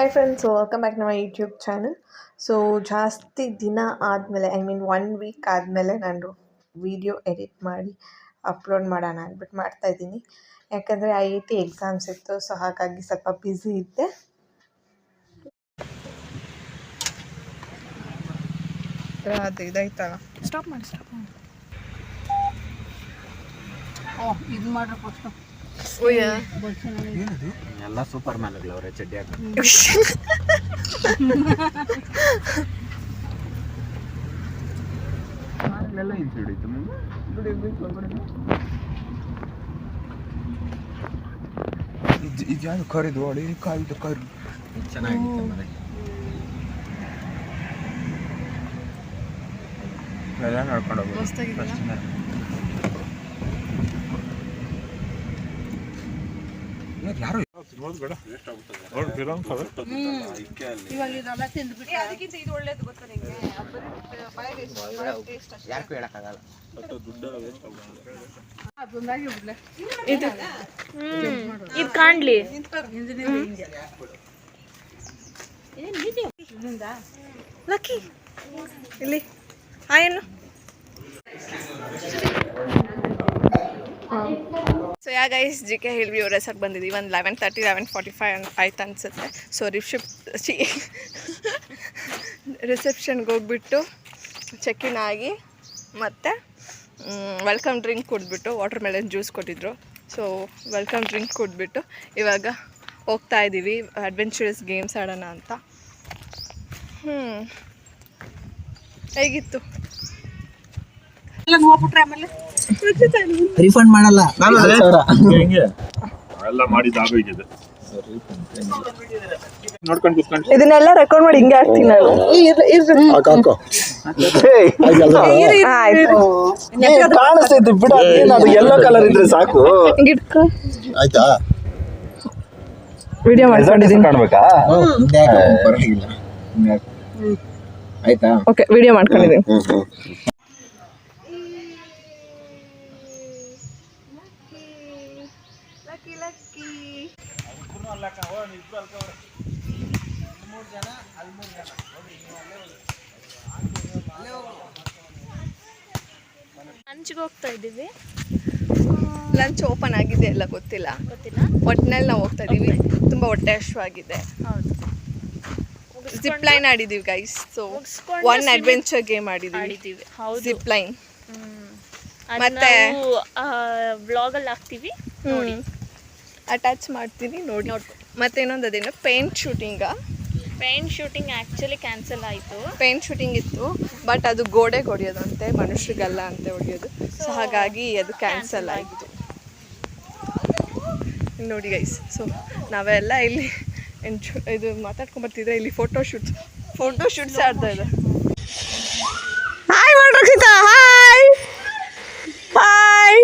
Hi friends welcome back ನಮ್ಮ YouTube channel so ಜಾಸ್ತಿ ದಿನ ಆದಮೇಲೆ ಐ ಮೀನ್ ಒನ್ ವೀಕ್ ಆದಮೇಲೆ ನಾನು ವೀಡಿಯೋ ಎಡಿಟ್ ಮಾಡಿ ಅಪ್ಲೋಡ್ ಮಾಡೋಣ ಅಂದ್ಬಿಟ್ಟು ಮಾಡ್ತಾಯಿದ್ದೀನಿ ಯಾಕಂದರೆ ಐ ಐ ಟಿ ಎಕ್ಸಾಮ್ಸ್ ಇತ್ತು ಸೊ ಹಾಗಾಗಿ ಸ್ವಲ್ಪ ಬ್ಯುಸಿ ಇದ್ದೆ. ಅದು ಇದಾಯ್ತಲ್ಲ ಸ್ಟಾಪ್ ಮಾಡಿ ಸ್ಟಾಪ್ ಮಾಡಿ. ಓ ಇದು ಮಾಡ್ರಿ ಫಸ್ಟು ಎಲ್ಲ ಸೂಪರ್ ಮ್ಯಾನ್ಗಳು ಅವರೇ ಚಡ್ಡಿ ಎಲ್ಲ ಇಂಚು ಹಿಡಿತು ಇದು ಯಾವುದು ಕರಿದು? ಅಳಿ ಕಾಯ್ದು ಕರಿ. ಚೆನ್ನಾಗಿತ್ತು ಮನೆ ಎಲ್ಲ ನಡ್ಕೊಂಡು ಹೋಗ್ಬೋದು ಯಾರು ಇವಾಗ ಗೊತ್ತಾ ತಿಂದ್ಬಿಟ್ಟು ಯಾರಿಗೂ ಹೇಳಕ್ಕಾಗಲ್ಲ ಬಿಡ್ಲೆ ಇದು ಕಾಣ್ಲಿ ಲಕ್ಕಿ ಇಲ್ಲಿ ಹಾಯನ್ನು so yeah guys G K hill ಅವ್ರ ಹೆಸರು ಬಂದಿದ್ದೀವಿ ಒಂದು eleven thirty eleven forty five ಆಯ್ತು ಅನಿಸುತ್ತೆ. ಸೊ ರಿಶಿಪ್ ಸಿ ರಿಸೆಪ್ಷನ್ಗೆ ಹೋಗ್ಬಿಟ್ಟು ಚೆಕ್ ಇನ್ ಆಗಿ ಮತ್ತು ವೆಲ್ಕಮ್ ಡ್ರಿಂಕ್ ಕುಡಿದ್ಬಿಟ್ಟು ವಾಟರ್ ಮೆಲನ್ ಜ್ಯೂಸ್ ಕೊಟ್ಟಿದ್ರು. ಸೊ ವೆಲ್ಕಮ್ ಡ್ರಿಂಕ್ ಕುಡಿದ್ಬಿಟ್ಟು ಇವಾಗ ಹೋಗ್ತಾ ಇದ್ದೀವಿ ಅಡ್ವೆಂಚರಸ್ ಗೇಮ್ಸ್ ಆಡೋಣ ಅಂತ. ಹ್ಞೂ ಹೇಗಿತ್ತು? ಎಲ್ಲ ನೋಡ್ಬಿಟ್ರೆ ಆಮೇಲೆ? ರಿಫಂಡ್ ಮಾಡಲ್ಲ. ಇದನ್ನೆಲ್ಲ ರೆಕಾರ್ಡ್ ಮಾಡಿ ಹಿಂಗೆ ಹಾಕ್ತೀನಿ ನಾನು. ಆಯ್ತು. ಕಾಣಿಸ್ತೈತಿ ಬಿಡ ಅದು ಎಲ್ಲೋ ಕಲರ್ ಇದ್ರೆ ಸಾಕು. ಆಯ್ತಾ? ವಿಡಿಯೋ ಮಾಡ್ಕೊಂಡಿದ್ದೀನಿ. ಕಾಣ್ಬೇಕಾ? ಆಯ್ತಾ? ಓಕೆ ವಿಡಿಯೋ ಮಾಡ್ಕೊಂಡಿದ್ದೀನಿ. ಲಂಚ್ಗೆ ಹೋಗ್ತಾ ಇದ್ದೀವಿ. ಲಂಚ್ ಓಪನ್ ಆಗಿದೆ ಎಲ್ಲ ಗೊತ್ತಿಲ್ಲ. ಗೊತ್ತಿಲ್ಲ? ಒಟ್ಟಿನಲ್ಲಿ ನಾವು ಹೋಗ್ತಾ ಇದೀವಿ ತುಂಬ ಹೊಟ್ಟೆ ಹಶ್ವಾಗಿದೆ ಹೌದು. Zip line ಆಡಿದೀವಿ guys so one adventure game ಆಡಿದೀವಿ. ಆಡಿದ್ದೀವಿ ಹೌದು. ಜಿಪ್ ಲೈನ್ ಮತ್ತೆ ಬ್ಲಾಗಲ್ಲಿ ಹಾಕ್ತೀವಿ. ನೋಡಿ. ಅಟ್ಯಾಚ್ ಮಾಡ್ತೀನಿ ನೋಡಿ. ಮತ್ತೆ ಇನ್ನೊಂದು ಅದೇನು? Paint shooting paint shooting actually cancel ಆಯಿತು. ಪೇಂಟ್ ಶೂಟಿಂಗ್ ಇತ್ತು ಬಟ್ ಅದು ಗೋಡೆಗೆ ಹೊಡೆಯೋದಂತೆ ಮನುಷ್ಯರಿಗಲ್ಲ ಅಂತ ಹೊಡಿಯೋದು. ಸೊ ಹಾಗಾಗಿ ಅದು ಕ್ಯಾನ್ಸಲ್ ಆಯಿತು. ನೋಡಿ ಗೈಸ್ ಸೊ ನಾವೆಲ್ಲ ಇಲ್ಲಿ ಎಂಜು ಇದು ಮಾತಾಡ್ಕೊಂಬರ್ತಿದ್ರೆ ಇಲ್ಲಿ ಫೋಟೋ ಶೂಟ್ಸ್ ಫೋಟೋ ಶೂಟ್ಸ್ ಆಡ್ತಾ ಇದೆ hi ಮಾಡ್ರಕ್ಷಿತ hi hi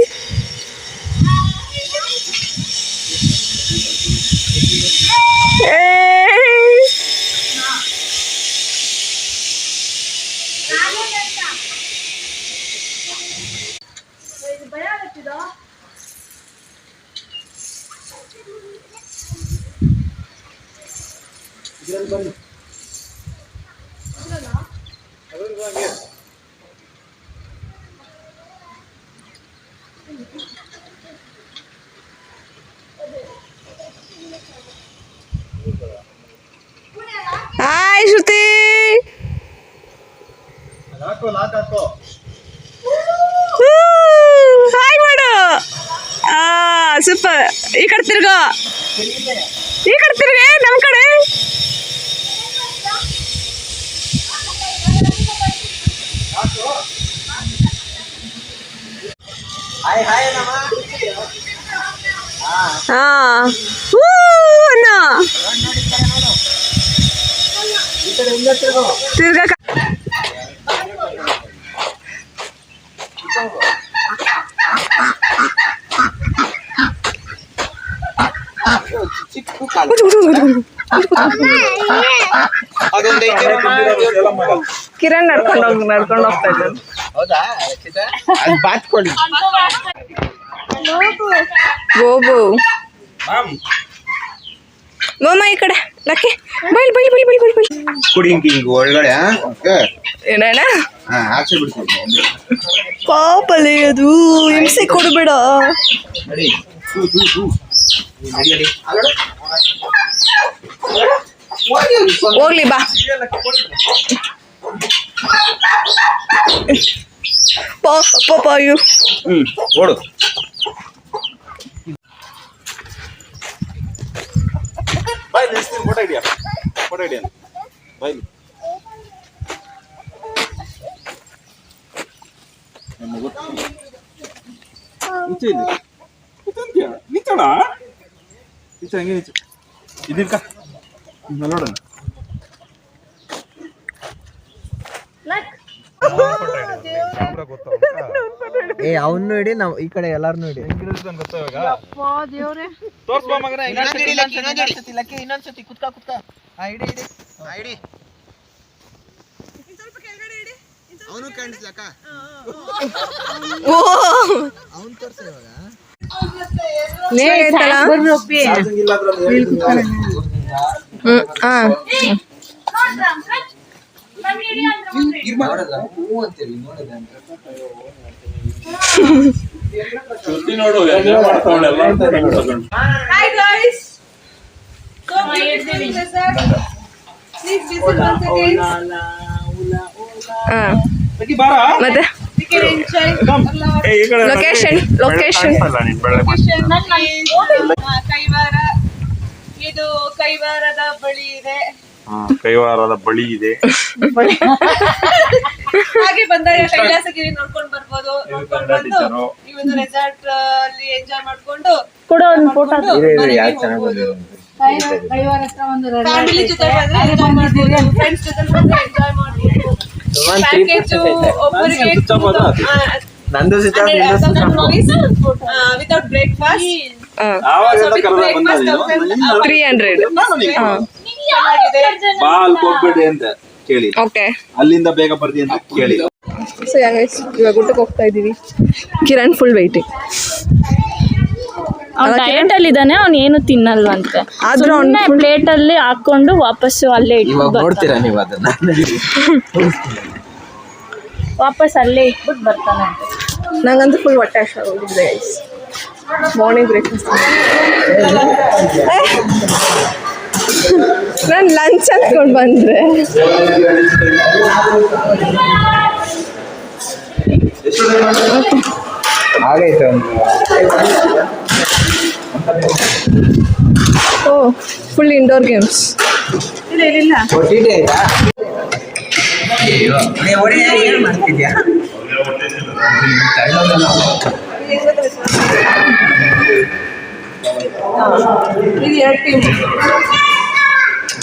hi Shruti. Hi ಮಾಡು. ಆ ಸೂಪರ್ ಈ ಕಡೆ ತಿರ್ಗೋ. ಈ ಕಡೆ ತಿರ್ಗೆ ನಮ್ಮ ಕಡೆ Ay, hi naman. Ah. Ah. Woo! Ano? Tirga ka. Aganda yung tira mga Kiran ನಡ್ಕೊಂಡು ಹೋಗಿ ನಡ್ಕೊಂಡು ಹೋಗ್ತಾ ಇದ್ದಾನೆ. ಹೌದಾ? ಬಾತ್ಕೊಳ್ಳಿ ಗೋಬು. ಮಾಮ. ಈ ಕಡೆ. ಲಕ್ಕಿ. ಬೈಲ್ ಬೈಲ್ ಬೈಲ್ ಬೈಲ್ ಬೈಲ್ ಬೈಲ್. ಕುಡಿ ಹಿಂಗ್ ಒಳಗಡೆ ಹಾ ಆಚೆ ಬಿಡ್ತೀನಿ. ಪಾಪಲೆ ಅದು ಹಿಂಸೆ ಕೊಡಬೇಡ. ಹೋಗ್ಲಿ ಬಾ. പോയു. ഓട്. Bye list photo idea photo idea bye നിച്ചടാ നിച്ച എങ്ങനെ നിച്ച ഇതിൽക്കാ നല്ലോടാണ് ಏ ಅವನು ಹಿಡಿ ನಾವು ಈ ಕಡೆ ಎಲ್ಲಾರ್ನು ಹಿಡಿ ಹ್ಮ್ ಹ್ಮ್ ಇನ್ನೊಂದ್ಸತಿ ಕುತ್ಕ ಕುತ್ಕ. ಹಿಡಿ ಹಿಡಿ ಹಿಡಿ ಅವನು ಕಾಣಿಸ್ಲಕ್ಕ? ಓ. ಅವನು ತೋರ್ಸ ಇವಾಗ? ಹ್ಮ್ ಹ್ಮ್ ಹಾ. ಮತ್ತೆ? ಲೊಕೇಶನ್ ಕೈವಾರ. ಇದು ಕೈವಾರದ ಬಳಿ ಇದೆ. ಕೈವಾರದ ಬಳಿ ಇದೆ. ಹಾಗೆ ಬಂದಾಗ ಕೈಲಾಸಗಿರಿ ನೋಡ್ಕೊಂಡು ಬರ್ಬೋದು. ನೋಡ್ಕೊಂಡು ಬಂದು. ಈ ಒಂದು ರೆಸಾರ್ಟ್ ಅಲ್ಲಿ ಎಂಜಾಯ್ ಮಾಡ್ಕೊಂಡು ಕೂಡ ಒಂದು ಫೋಟೋ ಫ್ಯಾಮಿಲಿ ಜೊತೆ ಬಂದ್ರೆ ಎಂಜಾಯ್ ಮಾಡ್ಬೋದು. ಫ್ರೆಂಡ್ಸ್ ಜೊತೆ ಬಂದ್ರೆ ಎಂಜಾಯ್ ಮಾಡ್ಬೋದು. ಪ್ಯಾಕೇಜ್ ಒಬ್ಬರಿಗೆ ನಂದು ವಿತೌಟ್ ಬ್ರೇಕ್ಫಾಸ್ಟ್ ತ್ರೀ ಹಂಡ್ರೆಡ್ ಹಾ. ಚೆನ್ನಾಗಿದೆ. ಬಾ ಅಲ್ಲಿ ಹೋಗ್ಬೇಡಿ ಅಂತ. ಕೇಳಿ. ಓಕೆ ಅಲ್ಲಿಂದ ಬೇಗ ಬರ್ತೀನಿ ಅಂತ ಕೇಳಿ. ಸೊ ಗೈಸ್ ಇವಾಗ ಊಟಕ್ಕೆ ಹೋಗ್ತಾ ಇದ್ದೀವಿ ಕಿರಣ್ ಫುಲ್ ವೈಟಿಂಗ್ ಅವ್ನು ಡಯಟ್ ಅಲ್ಲಿ ಇದ್ದಾನೆ ಅವ್ನು ಏನು ತಿನ್ನಲ್ವಂತೆ ಆದ್ರೆ ಅವ್ನು ಪ್ಲೇಟ್ ಅಲ್ಲಿ ಹಾಕೊಂಡು ವಾಪಸ್ಸು ಅಲ್ಲೇ ಇವಾಗ ಇಟ್ಬಿಟ್ಟು ನೋಡ್ತೀರಾ ನೀವು ಅದನ್ನ? ವಾಪಸ್ ಅಲ್ಲೇ ಇಟ್ಬಿಟ್ಟು ಬರ್ತಾನೆ ಅಂತೆ. ನಂಗಂತೂ ಫುಲ್ ಹೊಟ್ಟೆ ಹೋಗಿದೆ ಗೈಸ್ ಮಾರ್ನಿಂಗ್ ಬ್ರೇಕ್ಫಾಸ್ಟ್ ನಾನು ಲಂಚ್ ಅಂದ್ಕೊಂಡು ಬಂದರೆ ಆಗೈತೆ ಓ ಫುಲ್ ಇಂಡೋರ್ ಗೇಮ್ಸ್ ಇಲ್ಲ ಏನು ಮಾಡ್ತಿದ್ಯಾ ಇದು ಎರಡು ಟೀಮ್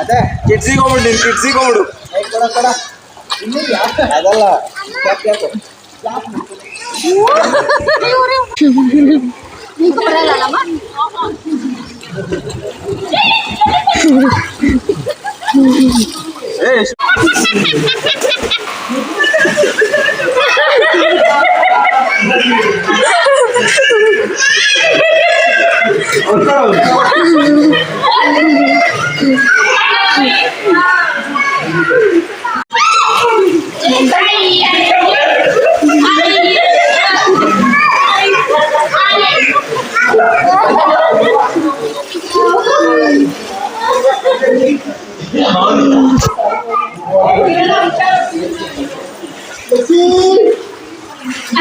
ಅದೇ ಕಿಡ್ಸಿಗೆ ಹೋಗ್ಬಿಡಿ ಕಿಡ್ಸಿಗೆ ಹೋಗ್ಬಿಡು. ಅದಲ್ಲ. నీకు పడాలమ్మా Thank you.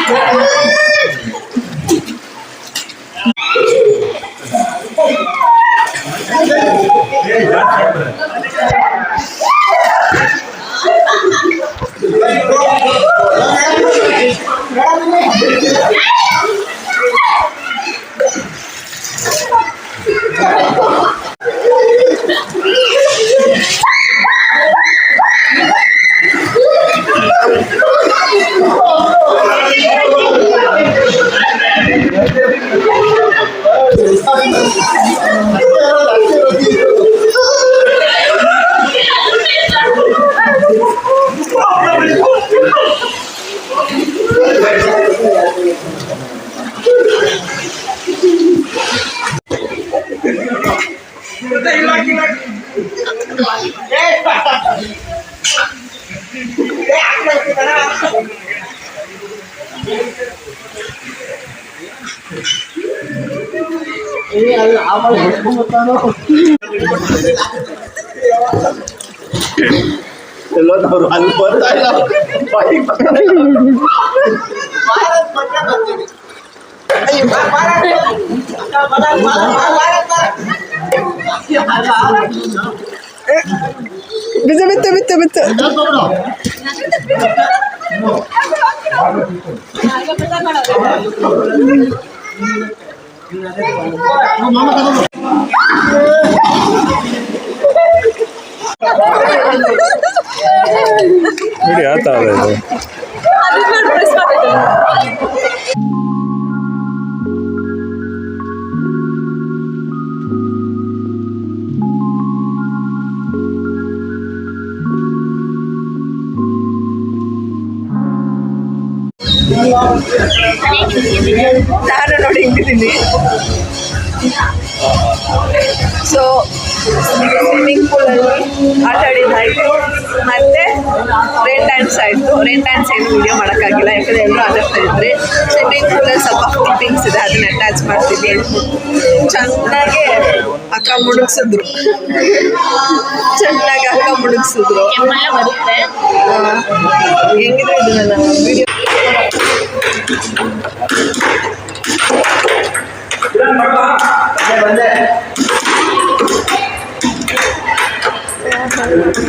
ಅಲ್ಲಿ Bitte, bitte, bitte, bitte. ಇಲ್ಲ. ಬಿತ್ತು ಬಿತ್ತು ಬಿತ್ತು ಬಿತ್ತು ನೋಡಿ ಆತ ನಾನು ನೋಡಿ ಹಿಂಗಿದ್ದೀನಿ. ಸೊ ಸ್ವಿಮ್ಮಿಂಗ್ ಪೂಲಲ್ಲಿ ಆಟ ಆಡಿದ್ದಾಯಿತು ಮತ್ತು ರೇನ್ ಡ್ಯಾನ್ಸ್ ಆಯಿತು. ರೇನ್ ಡ್ಯಾನ್ಸ್ ಏನು ವೀಡಿಯೋ ಮಾಡೋಕ್ಕಾಗಿಲ್ಲ ಯಾಕಂದರೆ ಎಲ್ಲರೂ ಆಟಾಡ್ತಾ ಇದ್ರಿ. ಸ್ವಿಮ್ಮಿಂಗ್ ಪೂಲಲ್ಲಿ ಸ್ವಲ್ಪ ಕ್ಲಿಪ್ಪಿಂಗ್ಸ್ ಇದೆ ಅದನ್ನ ಅಟ್ಯಾಚ್ ಮಾಡ್ತೀನಿ ಚೆನ್ನಾಗಿ ಅಕ್ಕ ಮುಡುಗ್ಸಿದ್ರು ಚೆನ್ನಾಗಿ ಅಕ್ಕ ಮುಡುಗ್ಸಿದ್ರು ಹೆಂಗಿದ್ರೆ ಬರುತ್ತೆ. ನಾನು ಇದನ್ನೆಲ್ಲ?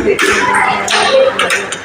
ವಿಡಿಯೋ